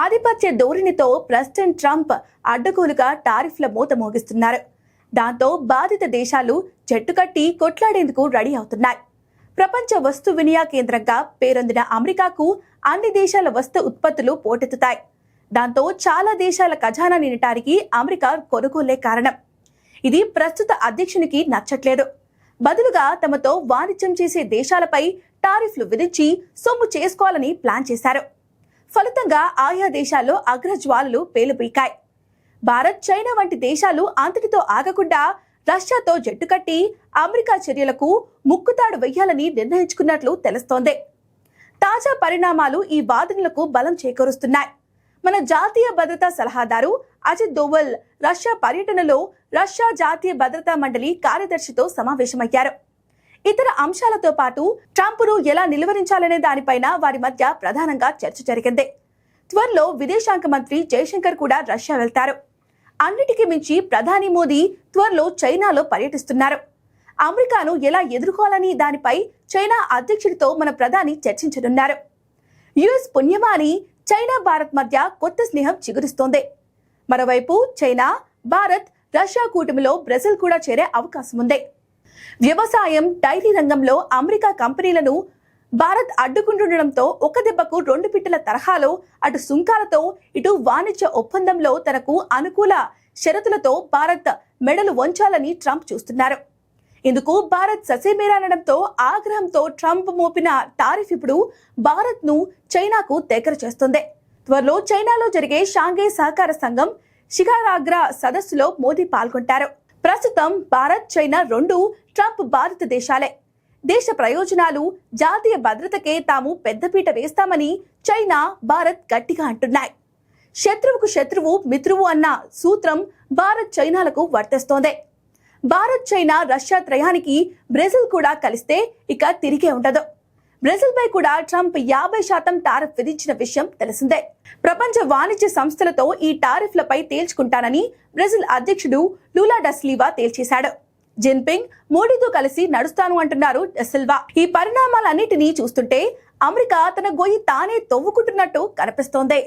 ఆధిపత్య ధోరణితో president Trump అడ్డగోలుగా టారిఫ్ల మూత మోగిస్తున్నారు. దాంతో బాధిత దేశాలు జట్టుకట్టి కొట్లాడేందుకు రెడీ అవుతున్నాయి. ప్రపంచ వస్తు వినియా కేంద్రంగా పేరొందిన అమెరికాకు అన్ని దేశాల వస్తు ఉత్పత్తులు పోటెత్తుతాయి. దాంతో చాలా దేశాల ఖజానా నిండటానికి అమెరికా కొనుగోలే కారణం. ఇది ప్రస్తుత అధ్యక్షునికి నచ్చట్లేదు. బదులుగా తమతో వాణిజ్యం చేసే దేశాలపై టారిఫ్లు విధించి సొమ్ము చేసుకోవాలని ప్లాన్ చేశారు. ఫలితంగా ఆయా దేశాల్లో అగ్రజ్వాలలు పేలుపీకాయి. భారత్ చైనా వంటి దేశాలు అంతటితో ఆగకుండా రష్యాతో జట్టు కట్టి అమెరికా చర్యలకు ముక్కుతాడు వెయ్యాలని నిర్ణయించుకున్నట్లు తెలుస్తోంది. తాజా పరిణామాలు ఈ వాదనలకు బలం చేకూరుస్తున్నాయి. మన జాతీయ భద్రతా సలహాదారు అజిత్ దోవల్ రష్యా పర్యటనలో రష్యా జాతీయ భద్రతా మండలి కార్యదర్శితో సమావేశమయ్యారు. ఇతర అంశాలతో పాటు ట్రంప్ను ఎలా నిలువరించాలనే దానిపైన వారి మధ్య ప్రధానంగా చర్చ జరిగింది. త్వరలో విదేశాంగ మంత్రి జయశంకర్ కూడా రష్యా వెళ్తారు. అన్నిటికీ మించి ప్రధాని మోదీ త్వరలో చైనాలో పర్యటిస్తున్నారు. అమెరికాను ఎలా ఎదుర్కోవాలని దానిపై చైనా అధ్యక్షుడితో మన ప్రధాని చర్చించనున్నారు. యుఎస్ పుణ్యమాని చైనా భారత్ మధ్య కొత్త స్నేహం చిగురిస్తోంది. మరోవైపు చైనా భారత్ రష్యా కూటమిలో బ్రెజిల్ కూడా చేరే అవకాశం ఉంది వ్యవసాయం డైరీ రంగంలో అమెరికా కంపెనీలను భారత్ అడ్డుకుంటుండటంతో ఒక దెబ్బకు రెండు పిట్టల తరహాలో అటు సుంకాలతో ఇటు వాణిజ్య ఒప్పందంలో తనకు అనుకూల షరతులతో భారత్ మెడలు వంచాలని ట్రంప్ చూస్తున్నారు. ఇందుకు భారత్ ససేమేరానడంతో ఆగ్రహంతో ట్రంప్ మోపిన టారిఫ్ ఇప్పుడు భారత్ను చైనాకు దగ్గర చేస్తుంది. త్వరలో చైనాలో జరిగే షాంఘై సహకార సంఘం షికారాగ్ర సదస్సులో మోదీ పాల్గొంటారు. ప్రస్తుతం భారత్ చైనా రెండు ట్రంప్ బాధిత దేశాలే. దేశ ప్రయోజనాలు జాతీయ భద్రతకే తాము పెద్దపీట వేస్తామని చైనా భారత్ గట్టిగా అంటున్నాయి. శత్రువుకు శత్రువు మిత్రువు అన్న సూత్రం భారత్ చైనాలకు వర్తిస్తోంది. భారత్ చైనా రష్యా త్రయానికి బ్రెజిల్ కూడా కలిస్తే ఇక తిరిగే ఉండదు. బ్రెజిల్ పై కూడా ట్రంప్ యాభై శాతం టారిఫ్ విధించిన విషయం తెలిసిందే. ప్రపంచ వాణిజ్య సంస్థలతో ఈ టారిఫ్లపై తేల్చుకుంటానని బ్రెజిల్ అధ్యక్షుడు లూలా డస్లీవా తేల్చేశాడు. జిన్పింగ్ మోడీతో కలిసి నడుస్తాను అంటున్నారు డెసిల్వా ఈ పరిణామాలన్నిటినీ చూస్తుంటే అమెరికా తన గొయ్యి తానే తవ్వుకుంటున్నట్టు కనిపిస్తోంది.